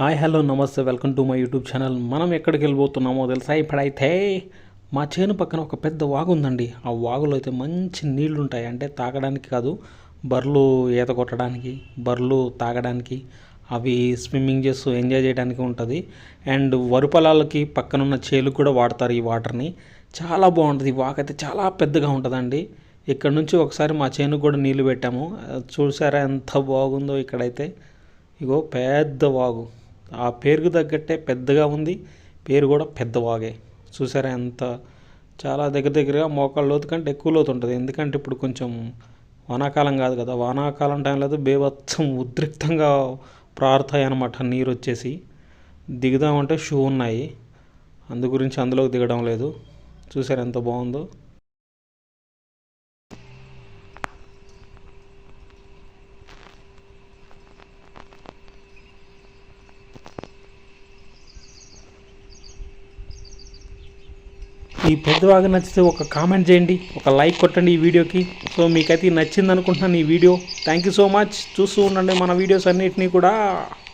Hi hello నమస్తే welcome to my YouTube channel. మనం ఎక్కడికి వెళ్ళిపోతున్నామో తెలుసా? ఇప్పుడైతే మా చేను పక్కన ఒక పెద్ద వాగు ఉందండి. ఆ వాగులో అయితే మంచి నీళ్ళు ఉంటాయి అంటే తాగడానికి కాదు బర్రెలు ఈత కొట్టడానికి బర్రెలు తాగడానికి అవి స్విమ్మింగ్ చేస్తూ ఎంజాయ్ చేయడానికి ఉంటుంది. అండ్ వరి పొలాలకి పక్కనున్న చేలు కూడా వాడతారు ఈ వాటర్ని. చాలా బాగుంటుంది. ఈ వాగు అయితే చాలా పెద్దగా ఉంటుందండి. ఇక్కడ నుంచి ఒకసారి మా చేనుకు కూడా నీళ్ళు పెట్టాము. చూసారా ఎంత బాగుందో ఇక్కడైతే. ఇగో పెద్ద వాగు. ఆ పేరుకు తగ్గట్టే పెద్దగా ఉంది. పేరు కూడా పెద్ద వాగే. చూసారా ఎంత చాలా దగ్గర దగ్గరగా మోకాళ్ళ లోతు కంటే ఎక్కువ లోతు ఉంటుంది. ఎందుకంటే ఇప్పుడు కొంచెం వానాకాలం కాదు కదా. వానాకాలం టైంలో అయితే బేభత్సం ఉద్రిక్తంగా ప్రార్థాయి అనమాట నీరు వచ్చేసి. దిగుదామంటే షూ ఉన్నాయి. అందు గురించి అందులోకి దిగడం లేదు. చూసారు ఎంత బాగుందో? ఈ పెద్దవాగా నచ్చితే ఒక కామెంట్ చేయండి ఒక లైక్ కొట్టండి ఈ వీడియోకి. సో మీకైతే నచ్చింది అనుకుంటున్నాను ఈ video. Thank you so much చూస్తూ ఉండండి మన వీడియోస్ అన్నిటినీ కూడా.